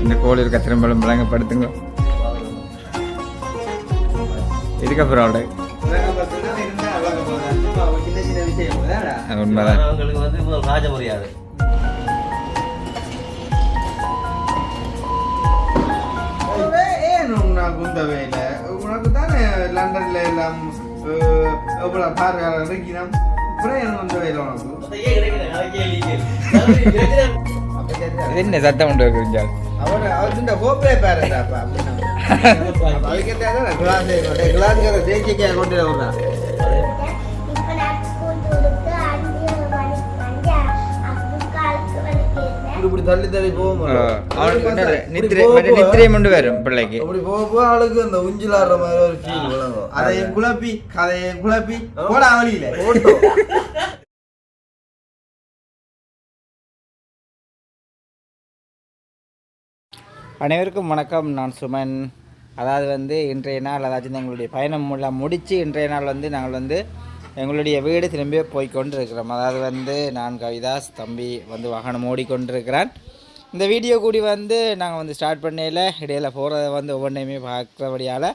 இந்த கோழி இருக்க திரும்பலும் விளங்கப்படுத்துங்க. இதுக்கப்புறம் அவட உண்மைதான். அவங்களுக்கு வந்து ராஜ மரியாதை. உனக்கு உந்தவே இல்லை? உனக்கு தானே லண்டன்ல எல்லாம் அஹ், எவ்வளவு பார்வையாளர் இருக்கிறோம் அப்புறம் எனக்கு உந்தவே இல்லை உனக்கு. இது என்ன சத்தம் உண்டு வைக்கிறீங்க அவர் அவர்கிட்ட கோப்பரே பாருடாப்பா அதுக்கு கிளாஸ் கிளாஸ் தேய்ச்சிக்க கொண்டு வந்து இப்படி தள்ளி தள்ளி போகும் அவனுக்கு நித்திரை மற்ற நித்திரையும் கொண்டு வரும் பிள்ளைக்கு அப்படி போக போக ஆளுக்கு அந்த ஊஞ்சல் ஆடுற மாதிரி ஒரு ஃபீல் விளங்கும் அதை என் குழப்பி கதை என் குழப்பி போடா வழியில அனைவருக்கும் வணக்கம். நான் சுமன். அதாவது வந்து இன்றைய நாள் அதாச்சும் எங்களுடைய பயணம் எல்லாம் முடித்து இன்றைய நாள் வந்து நாங்கள் வந்து எங்களுடைய வீடு திரும்பி போய் கொண்டிருக்கிறோம் அதாவது வந்து நான் கவிதாஸ் தம்பி வந்து வாகனம் ஓடிக்கொண்டிருக்கிறான். இந்த வீடியோ கூடி வந்து நாங்கள் வந்து ஸ்டார்ட் பண்ணையில் இடையில போகிறத வந்து ஒவ்வொன்றையுமே பார்க்குறபடியால்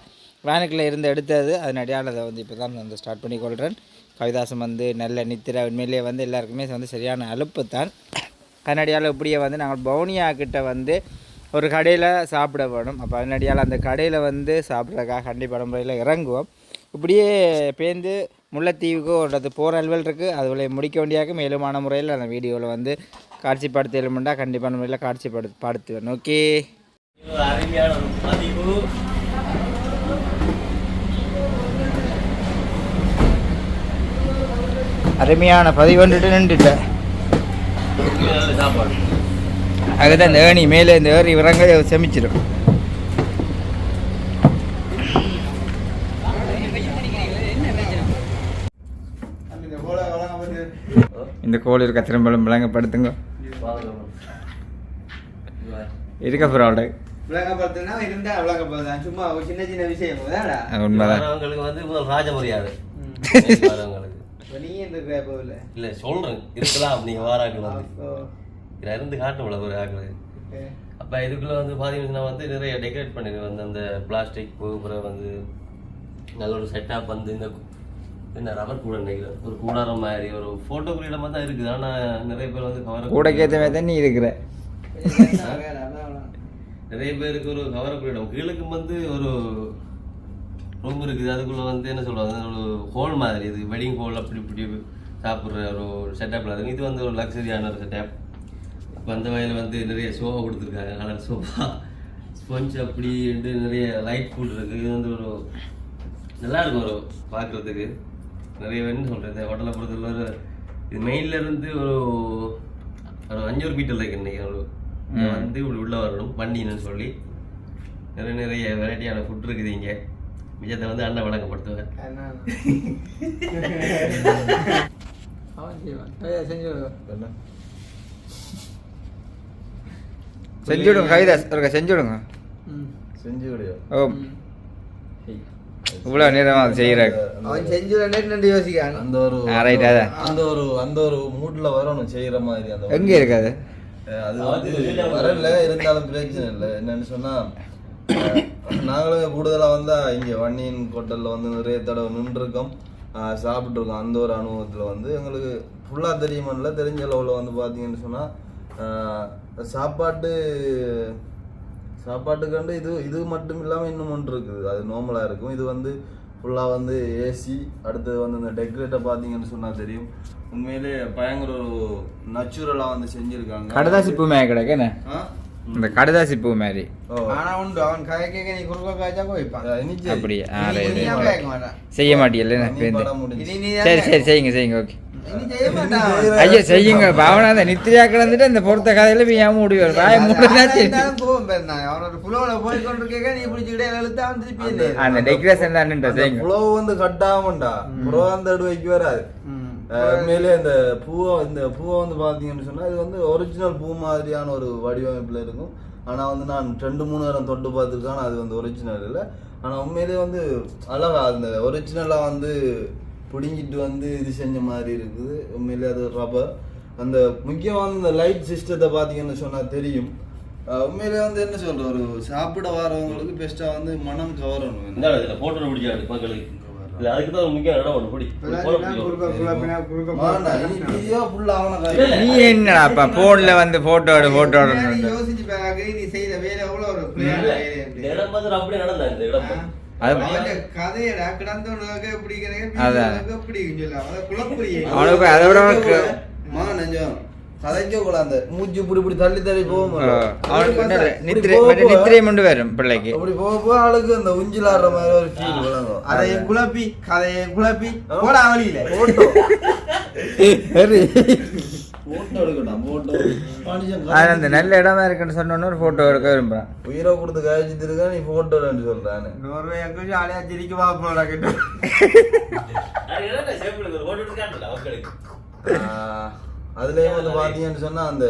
வேனுக்குள்ளே இருந்து எடுத்தது அதனடியால் அதை வந்து இப்போ தான் வந்து ஸ்டார்ட் பண்ணி கொள்கிறேன் கவிதாசம் வந்து நல்ல நித்திர உண்மையிலேயே வந்து எல்லாருக்குமே வந்து சரியான அலுப்பு தான். அதனடியால் இப்படியே வந்து நாங்கள் பவுனியா கிட்ட வந்து ஒரு கடையில் சாப்பிட வேணும் அப்போ அதனடியால் அந்த கடையில் வந்து சாப்பிட்றதுக்காக கண்டிப்பான முறையில் இறங்குவோம் இப்படியே பேந்து முல்லைத்தீவுக்கு ஒரு போகிற அலுவல் இருக்குது அதுல முடிக்க வேண்டியாக மேலுமான முறையில் அந்த வீடியோவில் வந்து காட்சிப்படுத்தலுமெண்டா கண்டிப்பான முறையில் காட்சிப்படு படுத்துவேன் ஓகே அருமையான பதிவு அருமையான நின்றுட்டேன் சாப்பாடு அதுதான் இந்த ஏணி மேலே இந்த ஏறி இறங்க செமிச்சிடும் இந்த இந்த கோழி இருக்க? திரும்பலும் விளங்கப்படுத்துங்க. இதுக்கப்புறம் அவட விளங்கப்படுத்தினா இருந்தா விளங்கப்படுதான் சும்மா சின்ன சின்ன விஷயம். உண்மைதான். அவங்களுக்கு வந்து ராஜ மரியாதை நீ கிராப் இல்ல இல்ல சொல்றேன். இருக்கலாம் நீங்க வாராக்கள் வந்து. இதுல இருந்து காட்டும்ல ஒரு ஆக்கள். அப்ப இதுக்குள்ள வந்து பாத்தீங்கன்னா வந்து நிறைய டெக்கரேட் பண்ணிருக்கு. வந்து அந்த பிளாஸ்டிக் அப்புறம் வந்து நல்ல ஒரு செட்டப் வந்து இந்த என்ன ரப்பர் கூட நினைக்கிறேன். ஒரு கூடாரம் மாதிரி ஒரு போட்டோ கிரீடமா தான் இருக்குது. ஆனா நிறைய பேர் வந்து கவர கூட கேத்த மாதிரி தான் நீ இருக்கிற. நிறைய பேருக்கு ஒரு கவர கிரீடம் கீழுக்கு வந்து ஒரு ரூம் இருக்குது. அதுக்குள்ள வந்து என்ன சொல்றது? ஒரு ஹோல் மாதிரி. இது வெட்டிங் ஹோல் அப்படி இப்படி சாப்பிட்ற ஒரு செட்டப்ல இருக்கு இது வந்து ஒரு லக்ஸரியான ஒரு செட்டப் அந்த வகையில் வந்து நிறைய சோஃபா கொடுத்துருக்காங்க. Colour sofa. ஸ்பஞ்ச் அப்படி நிறைய லைட் ஃபுட் இருக்கு. இது வந்து ஒரு நல்லா இருக்கும் ஒரு பார்க்குறதுக்கு. நிறைய என்ன சொல்றது? இந்த ஹோட்டலை பொறுத்தவரை ஒரு இது மெயின்ல இருந்து ஒரு ஒரு அஞ்சூறு மீட்டர் இருக்கு இன்னைக்கு. ஒரு வந்து இப்படி உள்ள வரணும். வண்டின்னு சொல்லி. நிறைய நிறைய வெரைட்டியான ஃபுட் இருக்குது இங்க. மிச்சத்தை வந்து அண்ணன் வழங்கப்படுத்துவேன் அவன் செய்வான். செஞ்சு செஞ்சு விடுங்க கவிதாஸ் ஒருக்கா செஞ்சு விடுங்க செஞ்சு விடியோ ஓ இவ்வளோ நேரமாக அது செய்கிறாங்க அவன் செஞ்சு ரெண்டு ரெண்டு யோசிக்கான் அந்த ஒரு right, அதான். அந்த ஒரு அந்த ஒரு மூட்ல வரணும் செய்யற மாதிரி அந்த எங்கே இருக்காது? அது வந்து வரல இருந்தாலும் பிரச்சனை இல்லை. என்னன்னு சொன்னா நாங்களும் கூடுதலா வந்தா இங்க வன்னியின் ஹோட்டல்ல வந்து நிறைய தடவை நின்றுருக்கோம். அஹ் சாப்பிட்டுருக்கோம். அந்த ஒரு அனுபவத்துல வந்து எங்களுக்கு ஃபுல்லா தெரியுமில்ல தெரிஞ்ச அளவுல வந்து பாத்தீங்கன்னு சொன்னா அஹ் சாப்பாட்டு சாப்பாட்டுக்காண்டு இது இது மட்டும் இல்லாமல் இன்னும் ஒன்று இருக்குது. அது நார்மலாக இருக்கும். இது வந்து ஃபுல்லாக வந்து ஏசி அடுத்தது வந்து இந்த டெக்கரேட்டை பார்த்தீங்கன்னு சொன்னால் தெரியும். உண்மையிலே பயங்கர ஒரு நச்சுரலாக வந்து செஞ்சுருக்காங்க. கடதாசி பூ மேலே கிடக்கு என்ன? ஆ? இந்த கடதாசி பூ மாதிரி ஓ. ஆனா உண்டு. அவன் கதை கேட்க நீ குறுக்க காய்ச்சா போய்ப்பான். அப்படியா? செய்ய மாட்டீங்கல்ல சரி சரி செய்யுங்க செய்யுங்க. ஓகே. ஐயோ செய்யுங்க. பாவனா அந்த நித்திரியா கிடந்துட்டு அந்த பொறுத்த கதையில போய் ஏன் மூடி வரும்? வாய மூடுனா சரி இருந்தாலும் கோவம் பெருந்தான் அவனோட புலோல போய் கொண்டிருக்க நீ பிடிச்சிக்கிட்டே இழுத்து அவன் திருப்பி என்ன அந்த டெக்கரேஷன் தான் அந்த செய்யுங்க. புலவு வந்து கட் ஆகும்டா. புறவா அந்த அடுவைக்கு வராது. ம். அஹ் உண்மையிலே இந்த பூவை இந்த பூவை வந்து பார்த்தீங்கன்னு சொன்னா இது வந்து ஒரிஜினல் பூ மாதிரியான ஒரு வடிவமைப்புல இருக்கும். ஆனா வந்து நான் ரெண்டு மூணு நேரம் தொட்டு பார்த்துருக்கேன் அது வந்து ஒரிஜினல் இல்லை. ஆனா உண்மையிலே வந்து அழகா அந்த ஒரிஜினலா வந்து பிடுங்கிட்டு வந்து இது செஞ்ச மாதிரி இருக்குது. உண்மையிலே அது ரப்பர் அந்த முக்கியமான இந்த லைட் சிஸ்டத்தை பார்த்தீங்கன்னு சொன்னா தெரியும். உண்மையிலே வந்து என்ன சொல்ற ஒரு சாப்பிட வரவங்களுக்கு பெஸ்டா வந்து மனம் கவரணும் இந்த இதில் போட்டோ பிடிச்சாடு மக்களுக்கு. நீ. என்னடாப்பா போன்ல வந்து போட்டோ எடு போட்டோ நீ எடு. யோசிச்சு நீ செய்த வேலை எவ்வளவு அப்படியே நடந்தா இந்த இடம் மூச்சு இப்படி இப்படி தள்ளி தள்ளி போகும் அவனுக்கு என்ன இப்படி நித்திரை போக மற்ற போக- நித்திரை கொண்டு வரும் பிள்ளைக்கு. அப்படி போக போக ஆளுக்கு அந்த ஊஞ்சல் ஆடுற மாதிரி ஒரு ஃபீல் விளங்கும் அதை குழப்பி கதையை குழப்பி போடா வழியில. அந்த நல்ல இடமா இருக்குன்னு சொன்னோன்னு ஒரு போட்டோ எடுக்க விரும்புறான். உயிரை கொடுத்து காய்ச்சிட்டு இருக்கா நீ போட்டோ சொல்றானு நோர்வேக்கு ஜாலியா சிரிக்க ஆஹ் அதுலயும் வந்து பாத்தீங்கன்னு சொன்னா அந்த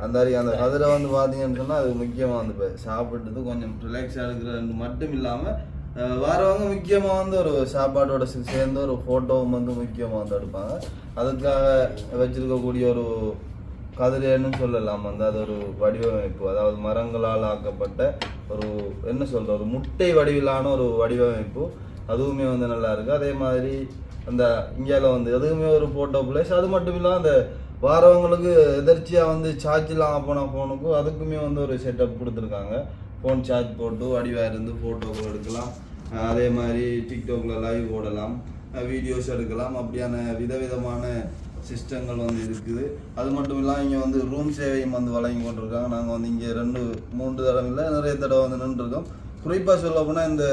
அந்த அந்த கதிரை வந்து பாத்தீங்கன்னு சொன்னா அது முக்கியமா வந்து சாப்பிட்டது கொஞ்சம் ரிலாக்ஸா இருக்கிறது மட்டும் இல்லாம வரவங்க முக்கியமா வந்து ஒரு சாப்பாட்டோட சேர்ந்து ஒரு போட்டோவும் வந்து முக்கியமா வந்து எடுப்பாங்க. அதுக்காக வச்சிருக்கக்கூடிய ஒரு கதிரேன்னு சொல்லலாம். வந்து அது ஒரு வடிவமைப்பு. அதாவது மரங்களால் ஆக்கப்பட்ட ஒரு என்ன சொல்ற ஒரு முட்டை வடிவிலான ஒரு வடிவமைப்பு. அதுவுமே வந்து நல்லா இருக்கு. அதே மாதிரி அந்த இந்தியாவில் வந்து எதுவுமே ஒரு போட்டோ பிளேஸ் அது மட்டும் இல்லாமல் அந்த வாரவங்களுக்கு எதர்ச்சியாக வந்து சார்ஜ்லாம் போன ஃபோனுக்கும் அதுக்குமே வந்து ஒரு செட்டப் கொடுத்துருக்காங்க. ஃபோன் சார்ஜ் போட்டு வடிவாக இருந்து ஃபோட்டோக்கள் எடுக்கலாம். அதே மாதிரி டிக்டாக்ல லைவ் போடலாம் வீடியோஸ் எடுக்கலாம். அப்படியான விதவிதமான சிஸ்டங்கள் வந்து இருக்குது. அது மட்டும் இல்லாமல் இங்கே வந்து ரூம் சேவையும் வந்து வழங்கி கொண்டிருக்காங்க. நாங்கள் வந்து இங்கே ரெண்டு மூன்று தடவை இல்லை நிறைய தடவை வந்து நின்றுருக்கோம். குறிப்பாக சொல்ல போனால் இந்த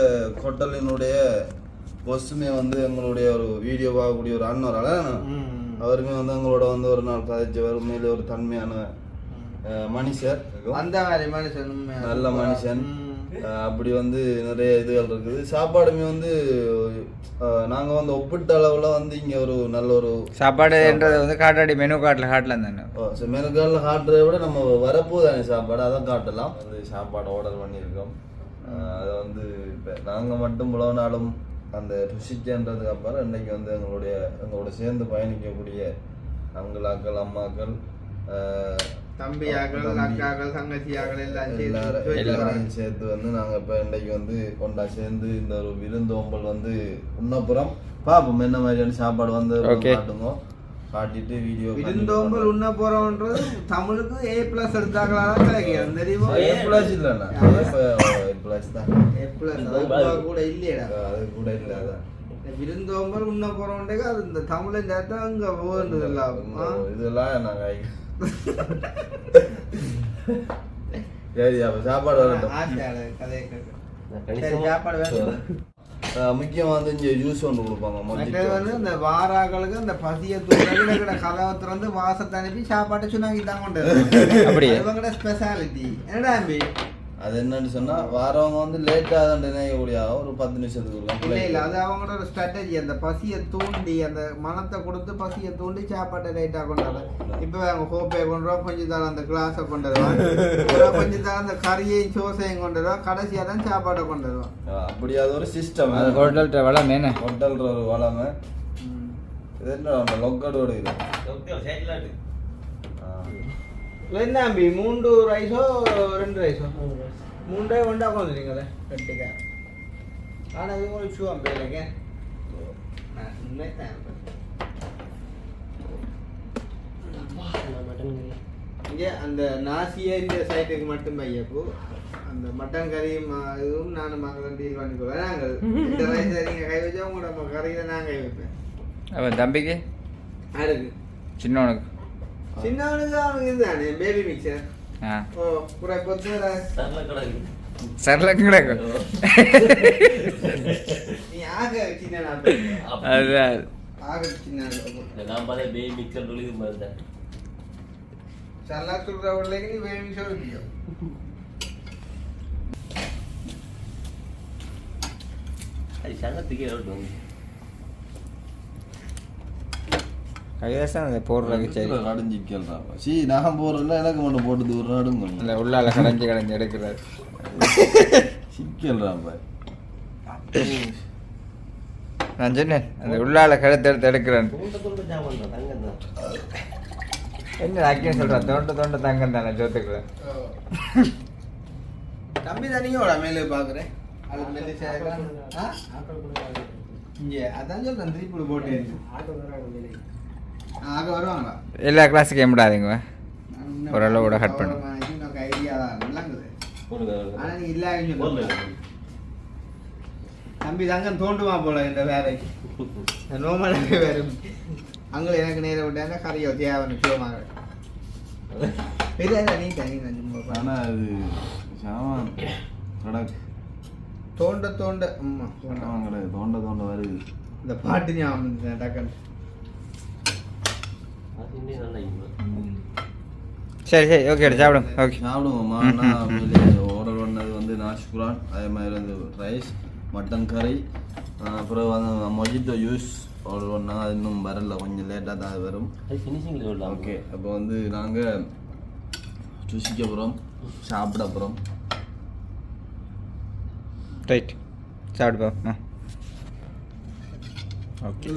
ஹோட்டலினுடைய கொஸ்டுமே வந்து எங்களுடைய ஒரு வீடியோ பார்க்கக்கூடிய ஒரு அண்ணன் அவருமே வந்து எங்களோட வந்து ஒரு நாள் கதைச்சவர் உண்மையிலே ஒரு தன்மையான மனுஷர். அந்த மாதிரி மனுஷன். நல்ல மனுஷன். அப்படி வந்து நிறைய இதுகள் இருக்குது. சாப்பாடுமே வந்து அஹ், நாங்க வந்து ஒப்பிட்ட அளவுல வந்து இங்க ஒரு நல்ல ஒரு சாப்பாடுன்றது வந்து காட்டாடி மெனு காட்டில் காட்டலாம் தானே? மெனுக்கள் காட்டுறதை விட நம்ம வரப்போதானே சாப்பாடு அதை காட்டலாம். வந்து சாப்பாடு ஆர்டர் பண்ணியிருக்கோம். அதை வந்து இப்போ நாங்கள் மட்டும் நாளும் அந்த ருசிச்சன்றதுக்கு அப்புறம் இன்னைக்கு வந்து எங்களுடைய எங்களோட சேர்ந்து பயணிக்கக்கூடிய அங்களாக்கள் அம்மாக்கள் தம்பியாக்கள் தம்பி. அக்காக்கள் தங்கச்சியாக்கள் எல்லாரும் வச்சு எல்லாரையும் சேர்த்து வந்து நாங்க இப்ப இன்னைக்கு வந்து கொண்டா சேர்ந்து இந்த ஒரு விருந்தோம்பல் வந்து உண்ணப்புறம் பாப்போம். என்ன மாதிரியான சாப்பாடு வந்து. காட்டுங்க. காட்டிட்டு வீடியோ விருந்தோம்பல் உண்ண போறோன்றது தமிழுக்கு ஏ பிளஸ் எடுத்தாங்களா கிடைக்கும். தெரியுமா? ஏ பிளஸ் இல்லைண்ணா. ஏ பிளஸ் தான். ஏ பிளஸ் கூட இல்லையடா. அது கூட இல்ல அதான். இந்த விருந்தோம்பல் உண்ண போறோன்றது அது இந்த தமிழ் சேர்த்தா அங்க போகிறது இதெல்லாம் நாங்க சரி அப்ப சாப்பாடு வரட்டும். சாப்பாடு வேணும். முக்கியமா வந்து இங்க ஜூஸ் ஒன்று கொடுப்பாங்க மற்றது வந்து இந்த வாராக்களுக்கு இந்த பசிய தூக்கிட கதவை திறந்து வாசத்தை அனுப்பி சாப்பாட்டை சுனாங்கி தான் கொண்டு. அப்படியா? இவங்கட ஸ்பெஷாலிட்டி என்னடா அம்பி? அது என்னன்னு சொன்னா வாரவங்க வந்து லேட்டா தான் நினைக்கக்கூடிய ஒரு பத்து நிமிஷத்துக்கு இல்ல கொடுக்கலாம் இல்ல அது அவங்களோட ஒரு ஸ்ட்ராட்டஜி அந்த பசியை தூண்டி அந்த மனத்தை கொடுத்து பசியை தூண்டி சாப்பாட்டை லைட்டா கொண்டு வர இப்ப அவங்க ஹோப்பே கொண்டு கொஞ்சம் தான் அந்த கிளாஸை கொண்டு வருவான் கொஞ்சம் தான் அந்த கறியையும் சோசையும் கொண்டு வருவான் கடைசியா தான் சாப்பாட்டை கொண்டு வருவான் அப்படி அது ஒரு சிஸ்டம் அது ஹோட்டல்கிட்ட வளம் என்ன? ஹோட்டல்ற ஒரு வளமை. இது என்ன அந்த லொக்கடோட இது? என்ன அம்பி மூன்று ரைஸோ ரெண்டு ரைஸோ மூன்றே ஒன்றா கொண்டுறீங்களே கட்டிக்கா ஆனா இது உங்களுக்கு ஷூ அம்பி இல்லைங்க உண்மைத்தான் இங்கே அந்த நாசிய இந்த சைட்டுக்கு மட்டும் பையப்போ அந்த மட்டன் கறியும் இதுவும் நானும் மகளும் டீல் பண்ணிக்குவேன் நாங்கள் இந்த ரைஸ் நீங்கள் கை வச்சா உங்களோட கறியில் நான் கை வைப்பேன். அவன் தம்பிக்கு? அடுக்கு சின்னவனுக்கு. சின்னவனுக்கு அவனுக்கு இதுதானே பேபி மிக்சர் ஆ ஓ புற கிடக்கு சரலக்கு கிடக்கும் நீ ஆக சின்ன அதுதான் ஆக சின்ன நான் பார்த்தா பேய் மிக்சர் சொல்லி இது மாதிரி தான் சல்லா சொல்ற உடனே நீ பேபி மிக்சர் வைக்கியோ அது சங்கத்துக்கே ரோட்டு கைதாசம் அதை போடுறதுக்கு சரி கடைஞ்சி கேள்றான் சி நான் போறதில்ல எனக்கு மட்டும் போட்டு தூரம் நடுங்க இல்லை உள்ளால கடைஞ்சி கடைஞ்சி எடுக்கிறாரு. சிக்கல்றான் நான் சொன்னேன் அந்த உள்ளால கழுத்து எடுத்து எடுக்கிறேன் என்ன அக்கியம் சொல்ற? தோண்ட தோண்ட தங்கம் தானே ஜோத்துக்குள்ள. தம்பி தனியோட மேலே பாக்குறேன். அது மேலே சேர்க்கலாம். ஆ? இங்க அதான் சொல்றேன் திருப்பி போட்டு ஆக வருவாங்களா எல்லா கிளாஸுக்கும் விடாதீங்க ஓரளவோட cut பண்ணு. எனக்கு ஐடியா தான் விளங்குது போடுங்க. ஆனா நீ இல்லாத போடல. தம்பி தங்கம் தோண்டுமா போல இந்த வேலைக்கு நோமலாக வேறு அங்கே எனக்கு நேரம் விட்டா கரையோ சாமான் கடக்கு தோண்ட தோண்ட அம்மா தோண்ட. கடை தோண்ட தோண்ட வருது இந்த பாட்டு ஞாபகம் டக்குன்னு அது இன்னும் நல்லா இருக்கும். சரி சரி ஓகே சாப்பிடுங்க ஓகே சாப்பிடுவோம்மா நான் ஆர்டர் பண்ணது வந்து நாஷ்குரான் அதே மாதிரி வந்து ரைஸ் மட்டன் கறி அப்புறம் வந்து மொஜிட்டோ ஜூஸ் ஆர்டர் பண்ணாங்க. அது இன்னும் வரல கொஞ்சம் லேட்டாக தான் அது வரும். ஓகே அப்போ வந்து நாங்கள் ருசிக்க போகிறோம் சாப்பிட போகிறோம் ரைட் சாப்பிடு பா ஆ ஓகே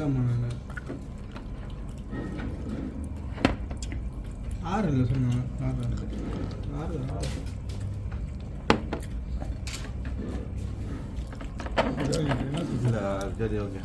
ஆறு இல்லை சொன்னாங்க ஆறு ஆறு. ஆறு சரி ஓகே.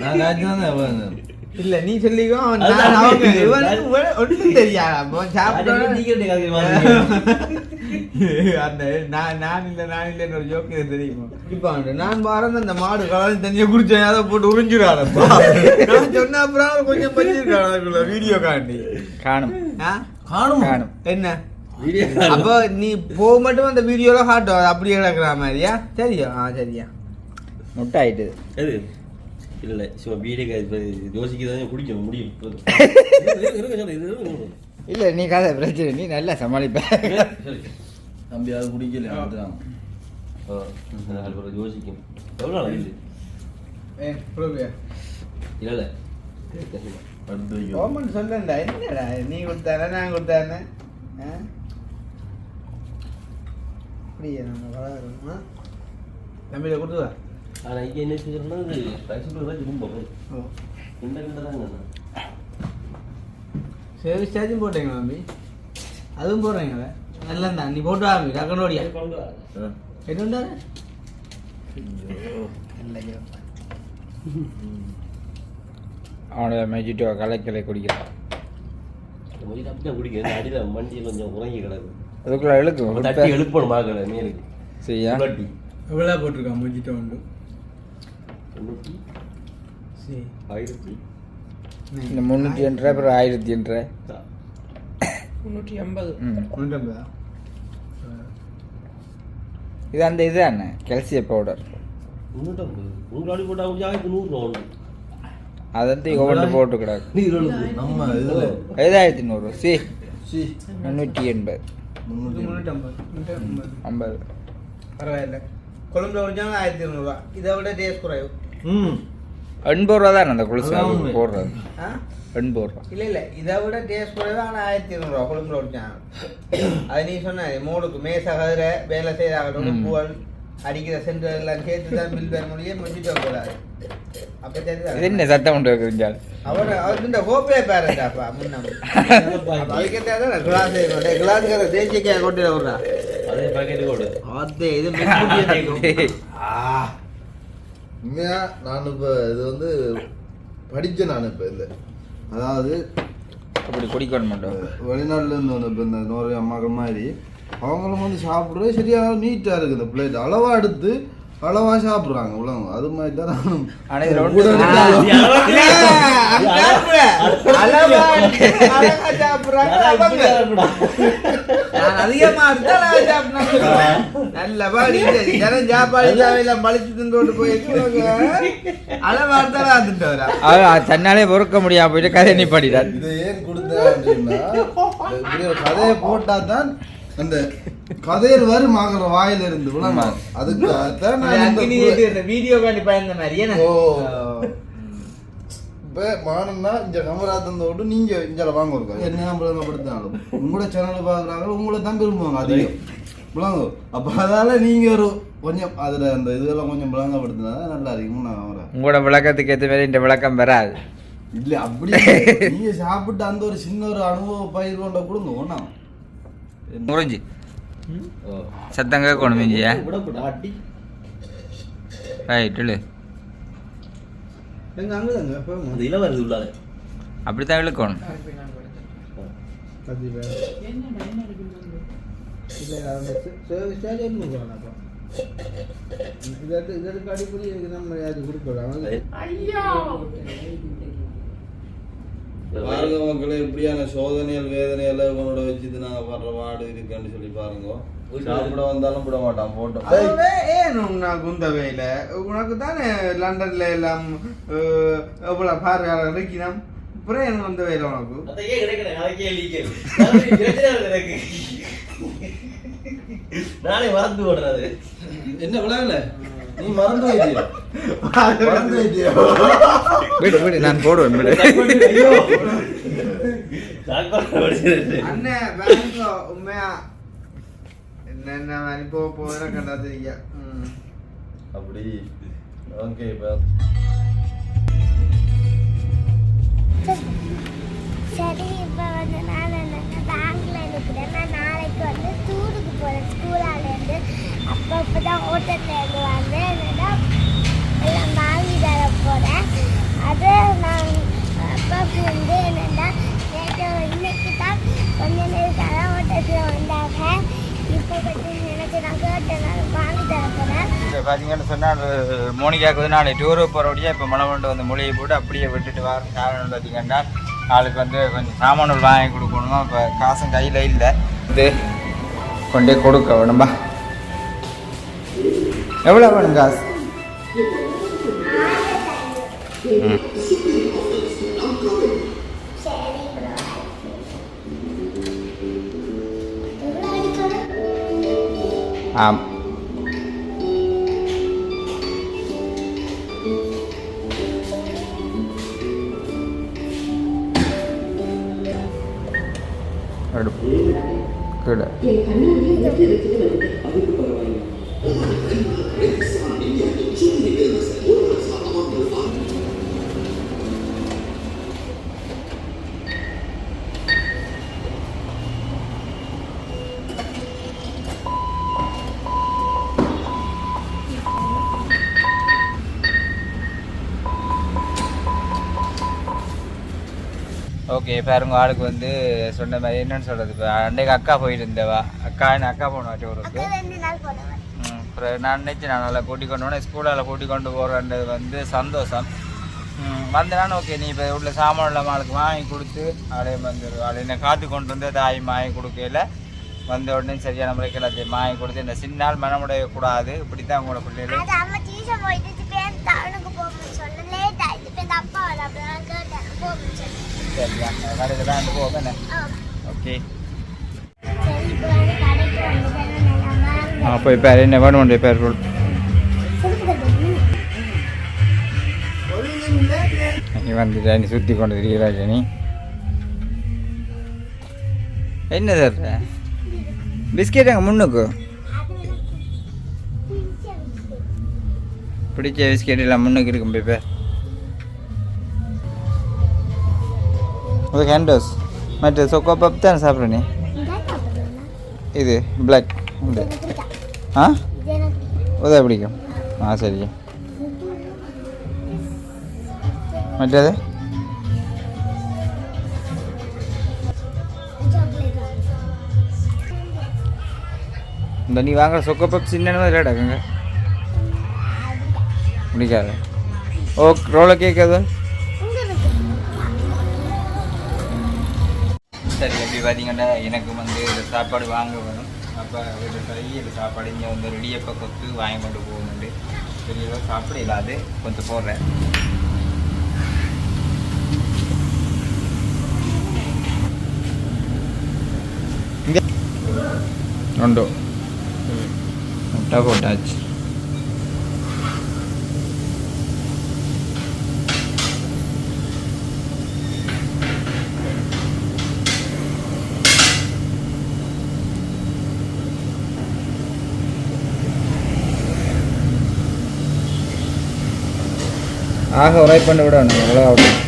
நான் காய்ச்சி தான் இல்ல நீ சொல்லிக்கோ நான் அவங்க. இவனுக்கு தெரியாது. அப்போ. அந்த நான் நான் இல்ல நான் இல்லைன்னு ஒரு ஜோக்கு தெரியுமா? இப்ப நான் பாருங்க அந்த மாடு கலந்து தண்ணியை குடிச்சேன் அதை போட்டு உறிஞ்சிடாதப்பா நான் சொன்ன அப்புறம் கொஞ்சம் அதுக்குள்ள வீடியோ காண்டி. காணும்? காணும். காணும். என்ன? வீடியோ அப்போ நீ போக மட்டும் அந்த வீடியோல காட்டும் அப்படியே கிடக்குற மாதிரியா? சரியா? ஆ சரியா. முட்டை ஆயிட்டுது எது? இல்ல சும்மா வீடியோ யோசிக்க தான் குடிக்க முடியும். இல்லை நீ கதை பிரச்சனை நீ நல்லா சமாளிப்ப. தம்பி அது குடிக்கல அதுதான். யோசிக்கும் எவ்வளோ நாள் இது ஏ புரியுது இல்ல இல்ல. கவர்மெண்ட் சொல்லண்டா என்னடா நீ கொடுத்தானே நான் கொடுத்தானே? ஆ? அப்படியே நம்ம வளர்றோம் தம்பியில கொடுத்துவா ஆனா இங்க என்ன தான் ரொம்ப ஓ இந்த கிட்ட தாங்க சரி ஸ்டேஜும் போட்டீங்களா தம்பி அதுவும் போடுறீங்களா நல்லா தான் நீ போட்டு வாங்க டக்கனோடியா ஆ. என்ன அவனோட மெஜிட்டோ கலைக்கலை குடிக்கிறான் மொழியில் அப்படியே குடிக்க அடியில மண்டி கொஞ்சம் உறங்கி கிடக்கு அதுக்குள்ள இழுக்கும் தட்டி எழுப்பணும் பார்க்கல மேலுக்கு சரியா. எவ்வளோ போட்டிருக்கான் முஜிட்ட உண்டு தொண்ணூற்றி சரி. ஆயிரத்தி இந்த முந்நூற்றி என்ற அப்புறம் ஆயிரத்தி என்ற முந்நூற்றி ஐம்பது. இது அந்த இது தானே கெல்சிய பவுடர் உங்களாடி போட்டால் கொஞ்சம் வந்து ஒவ்வொன்று போட்டு நீர் நம்ம நூறு. சி. சி. முந்நூற்றி எண்பது. ஐம்பது. பரவாயில்ல. கொழும்புல ஆயிரத்தி இரநூறுவா. இதை விட டேஸ்ட் குறைவு. எண்பது ரூபா தானே அந்த குளிச்சு. போடுறது. எண்பது ரூபா. இல்லை இல்லை இதை விட டேஸ்ட் குறைவு ஆனால் ஆயிரத்தி இரநூறுவா கொழும்புல குடிச்சாங்க அது நீ சொன்ன மூணுக்கு மேச கதிர வேலை செய்தாகட்டும் ம். பூவல் அடிக்கிற சென்டர் எல்லாம் சேர்த்து தான் பில் பெற முடியும் முடிச்சுட்டு கூடாது. அப்போ என்ன சத்தம் உண்டு வைக்கிறீங்க அவர் அவர் இந்த கோப்பையை பேரண்டாப்பா முன்னம் அதுக்கேற்ற கிளாஸ் கிளாஸுக்கு தேசிய கொண்டு விடுறா அதே பாக்கெட்டு போடு அதே இது மெச்சுக்குட்டியே உண்மையா? நான் இப்போ இது வந்து படித்தேன் நான் இப்போ இல்லை அதாவது அப்படி குடிக்கணும் மட்டும். வெளிநாட்டுல இருந்து வந்த இப்போ இந்த நோர்வே அம்மாக்கள் மாதிரி அவங்களும் வந்து சாப்பிட்றது சரியாக நீட்டாக இருக்குது. இந்த பிளேட் அளவா எடுத்து அளவா சாப்பிட்றாங்க உலகம். அது மாதிரி தான் சரி. ஜனம் சாப்பாடு பழிச்சு தின்னுட்டு போயிட்டு அளவா இருந்தா நான் தின்ட்டு வரேன். அவன் தன்னாலே பொறுக்க முடியாம போயிட்டு கதை நீ படிடார் இதை ஏன் கொடுத்தேன் அப்படின்னா கதையை போட்டா தான் அந்த கதையில் வரும் ஆகிற வாயில இருந்து விளங்க அதுக்கு தான் இது நான் இந்த அக்கினி கு- ஏத்தி இந்த வீடியோ காண்டி பயந்த மாதிரி என்ன? ஓ. இப்போ மானம்னா இந்த கமரா தந்த விட்டு நீங்க இங்கே வாங்க இருக்கா என்ன விளங்கப்படுத்தினாலும் உங்களோட சேனல் பார்க்குறாங்க உங்களை தான் விரும்புவாங்க அதிகம். விளங்கும் அப்போ அதால நீங்க ஒரு கொஞ்சம் அதில் அந்த இதெல்லாம் கொஞ்சம் விளங்கப்படுத்தினா தான் நல்லா இருக்கும் நான் உங்களோட விளக்கத்துக்கு ஏற்ற மாதிரி இந்த விளக்கம் வராது. இல்ல அப்படி நீங்க சாப்பிட்டு அந்த ஒரு சின்ன ஒரு அனுபவ பயிர் கொண்ட கொடுங்க ஒண்ணா முறிஞ்சு சத்தம் கேட்கணும் மிஞ்சியா ரைட் இல்லை எங்க அங்கே தாங்க போங்க அது இல வருது உள்ளால அப்படித்தான் அப்போ இதற்கு அடிப்படை நம்ம யாருக்கு கொடுக்கலாம் பாருங்க மக்களே இப்படியான சோதனைகள் வேதனைகள் உங்களோட வச்சுட்டு நாங்க படுற பாடு இருக்குன்னு சொல்லி பாருங்க. சாப்பிட வந்தாலும் விட மாட்டான் போட்டோம் ஏன் உனக்கு குந்தவையில்? உனக்கு தானே லண்டன்ல எல்லாம் எவ்வளோ பார்வையாளர் இருக்கணும் அப்புறம் எனக்கு வந்த வேலை உனக்கு நாளை மறந்து ஓடுறது என்ன விளையாடல? நீ மறந்து மறந்து விடு விடு நான் போடுவேன் விடு. அண்ணன் பேங்க்ல உண்மையா. என்னென்ன மாதிரி போக போகிற கண்டாதீங்க. ம். அப்படி. ஓகே இப்போ சரி இப்போ வந்து நான் என்னென்ன பேங்க்ல இருக்கிறேன் நான் நாளைக்கு வந்து டூருக்கு போகிறேன் ஸ்கூலாலேருந்து அப்போ இப்போ தான் தேர்வு வந்து என்னென்னா எல்லாம் வாங்கி தர போகிறேன் அது நான் அப்பாவுக்கு வந்து என்னென்னா நேற்று இன்னைக்கு தான் கொஞ்ச நேரத்தால ஓட்டத்தில் வந்தாங்க இப்போ பற்றி எனக்கு நான் கேட்டேன் வாங்கி தர போகிறேன் இப்போ பார்த்தீங்கன்னு சொன்னால் மோனிகாவுக்கு வந்து நாளை டூரு போகிறபடியே இப்போ மழை கொண்டு வந்து மொழியை போட்டு அப்படியே விட்டுட்டு வர காரணம் பார்த்தீங்கன்னா நாளைக்கு வந்து கொஞ்சம் சாமான்கள் வாங்கி கொடுக்கணுமா. இப்போ காசும் கையில் இல்லை. இது கொண்டே கொடுக்க வேணும்பா. எவ்வளோ வேணும் காசு ம் சரி எவ்வளோ அடிக்கணும் ஆம் அடுப்பு கீழே ஓகே பாருங்க ஆளுக்கு வந்து சொன்ன மாதிரி என்னன்னு சொல்றது? இப்போ அன்றைக்கு அக்கா போயிட்டு இருந்தவா அக்கா என்ன அக்கா போகணும் டூருக்கு நான் நினச்சி நான் நல்லா கூட்டி கொண்டு போனேன். ஸ்கூலால் கூட்டி கொண்டு போகிறன்றது வந்து சந்தோஷம். ம், வந்து நான் ஓகே நீ இப்போ உள்ள சாமான் இல்லாமல் ஆளுக்கு வாங்கி கொடுத்து ஆளையே வந்து ஆளை என்ன காத்து கொண்டு வந்து தாய் வாங்கி கொடுக்கல வந்த உடனே சரியான முறைக்கு எல்லாத்தையும் வாங்கி கொடுத்து இந்த சின்னால் மனமுடைய கூடாது. இப்படி தான் உங்களோட பிள்ளைகள். சரியா கடையில் தான் ஆ. ஓகே. போய் பேர் என்ன வேணும் பேர் ரூல் நீ வந்துட்டா நீ சுற்றி கொண்டு திரிகிறாய் நீ என்ன சார் பிஸ்கெட் அங்கே முன்னுக்கு? பிடிச்ச பிஸ்கெட் எல்லாம் முன்னுக்கு இருக்கும் போய் பேர் அது ஹேண்டோஸ். மற்ற சொக்கோ பப் தானே சாப்பிட்ற நீ? இது பிளாக் இது ஆ உதவி பிடிக்கும் ஆ சரி மற்றது இந்த நீ வாங்குற சொக்க பப் சின்ன ரேடாக்குங்க பிடிக்காது ஓ ரோல கேக் பார்த்தீங்கன்னா எனக்கு வந்து இந்த சாப்பாடு வாங்க வேணும். அப்போ வீட்டு கறி இந்த சாப்பாடு இங்கே வந்து ரெடியப்போ கொத்து வாங்கி கொண்டு போகணுண்டு பெரிய சாப்பிட இல்லாது கொஞ்சம் போடுறேன். உண்டோ முட்டை போட்டாச்சு. ஆக உரைப்பண்டு விடணும். எவ்வளோ ஆகட்டும்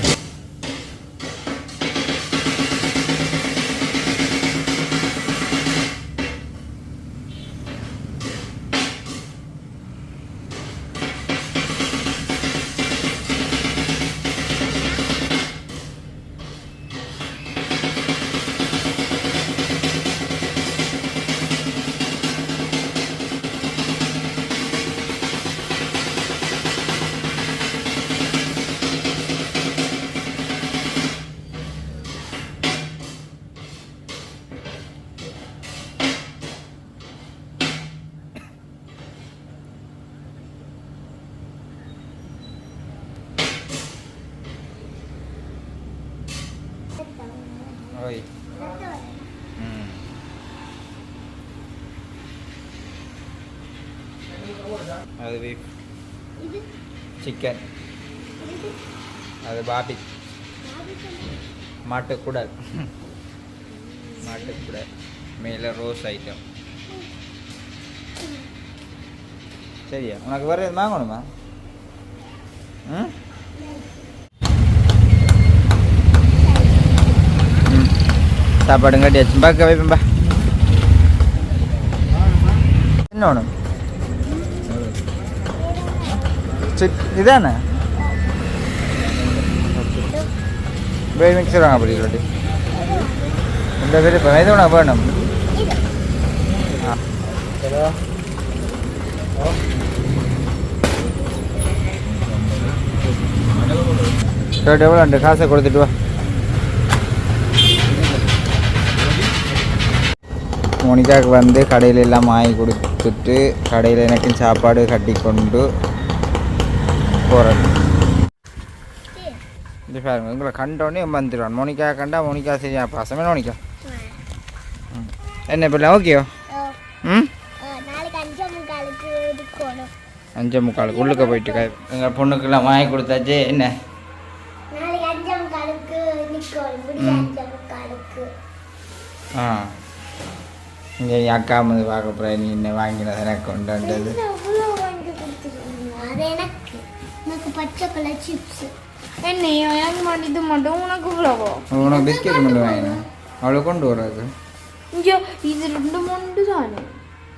மாட்டுக்குடல். மாட்டுக்குடல். மேலே ரோஸ் ஐட்டம். சரியா? உனக்கு வேறு எது வாங்கணுமா ம்? ம். சாப்பாடு கட்டியாச்சு பார்க்க வைப்பா என்ன வேணும்? இதானே? பேபி மிக்சர் வாங்க அப்படி இந்த பேர் இப்போ எது உனக்கு வேணும். எவ்வளோ ரெண்டு காசை கொடுத்துட்டு வா. மோனிகாவுக்கு வந்து கடையில் எல்லாம் வாங்கி கொடுத்துட்டு கடையில் எனக்கும் சாப்பாடு கட்டி கொண்டு போகிறேன் இது பாருங்க உங்களை கண்டோடனே வந்துடுவான் மோனிகா கண்டா மோனிகா சரியா பாசமே மோனிகா. என்ன பிள்ளை ஓகேயோ ம்? அஞ்சு முக்காலுக்கு உள்ளுக்க போயிட்டு எங்கள் பொண்ணுக்கெல்லாம் வாங்கி கொடுத்தாச்சு என்ன? ஆ. இங்கே அக்கா வந்து பார்க்க போகிறேன் நீ என்ன வாங்கினது எனக்கு அது எனக்கு. எனக்கு பச்சை கலர் சிப்ஸ் என்னையோ எனக்கு மட்டும் இது மட்டும் உனக்கு இவ்வளவோ உனக்கு பிஸ்கெட் மட்டும் வாங்கினேன் அவளை கொண்டு வராது இங்கே இது ரெண்டு மூணு தானே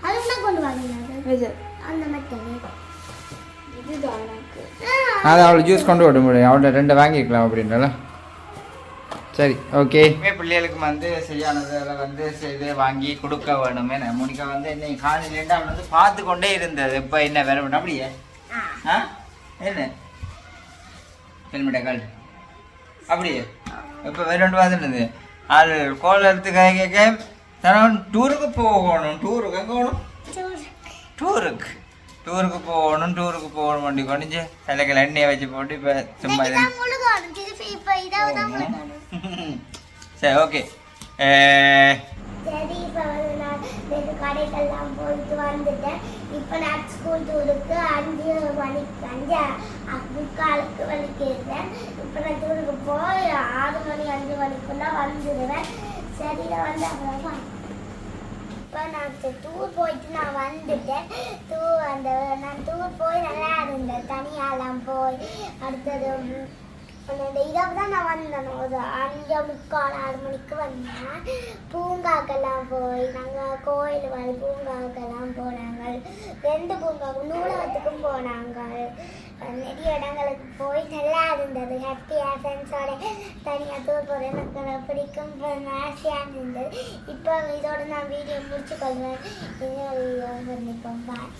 அது என்ன கொண்டு வாங்கினாரு இது அந்த மாதிரி இதுதான் எனக்கு அதை அவளை ஜூஸ் கொண்டு விட முடியும் அவள்கிட்ட ரெண்டு வாங்கிக்கலாம் அப்படின்றல சரி ஓகே பிள்ளைகளுக்கு வந்து சரியானதில் வந்து இது வாங்கி கொடுக்க வேணுமே மோனிகா வந்து என்ன காலையிலேருந்து அவள் வந்து பார்த்து கொண்டே இருந்தது இப்போ என்ன வேற பண்ண அப்படியே ஆ என்ன கால் அப்படியே. இப்போ வேற பார்த்துட்டு ஆள் கோல் எடுத்து கேட்க தரவன் டூருக்கு போகணும். டூருக்கு எங்கே போகணும்? டூருக்கு டூருக்கு போகணும் டூருக்கு போகணும். வண்டி கொண்டு தலைக்கில் எண்ணெயை வச்சு போட்டு இப்போ சும்மா சரி ஓகே சரி இப்போ வந்து நான் நேற்று கடைக்கெல்லாம் போயிட்டு வந்துட்டேன். இப்போ நான் ஸ்கூல் டூருக்கு அஞ்சு மணிக்கு அஞ்சு முக்காலுக்கு வலிக்கிறேன் இப்போ நான் டூருக்கு போய் ஆறு மணி அஞ்சு மணிக்குள்ள வந்துடுவேன். சரி நான் வந்து அப்புறமா இப்போ நான் டூர் போயிட்டு நான் வந்துட்டேன். டூர் அந்த நான் டூர் போய் நல்லா இருந்தேன் தனியாலாம் போய் அடுத்தது அந்த இரவு தான் நான் வந்தேன். ஒரு அஞ்சு முக்கால் ஆறு மணிக்கு வந்தேன். பூங்காக்கெல்லாம் போய் நாங்கள் கோயில் வழி பூங்காக்கெல்லாம் போனாங்க. ரெண்டு பூங்காவுக்கு நூலகத்துக்கும் போனாங்க. நிறைய இடங்களுக்கு போய் நல்லா இருந்தது. ஹாப்பியாக ஃப்ரெண்ட்ஸோட தனியாக டூர் போகிறது எனக்கு ரொம்ப பிடிக்கும். ஆசையாக இருந்தது. இப்போ இதோட நான் வீடியோ முடிச்சுக்கொள்வேன் கொள்வேன் வீடியோ பண்ணிப்போம் பாய்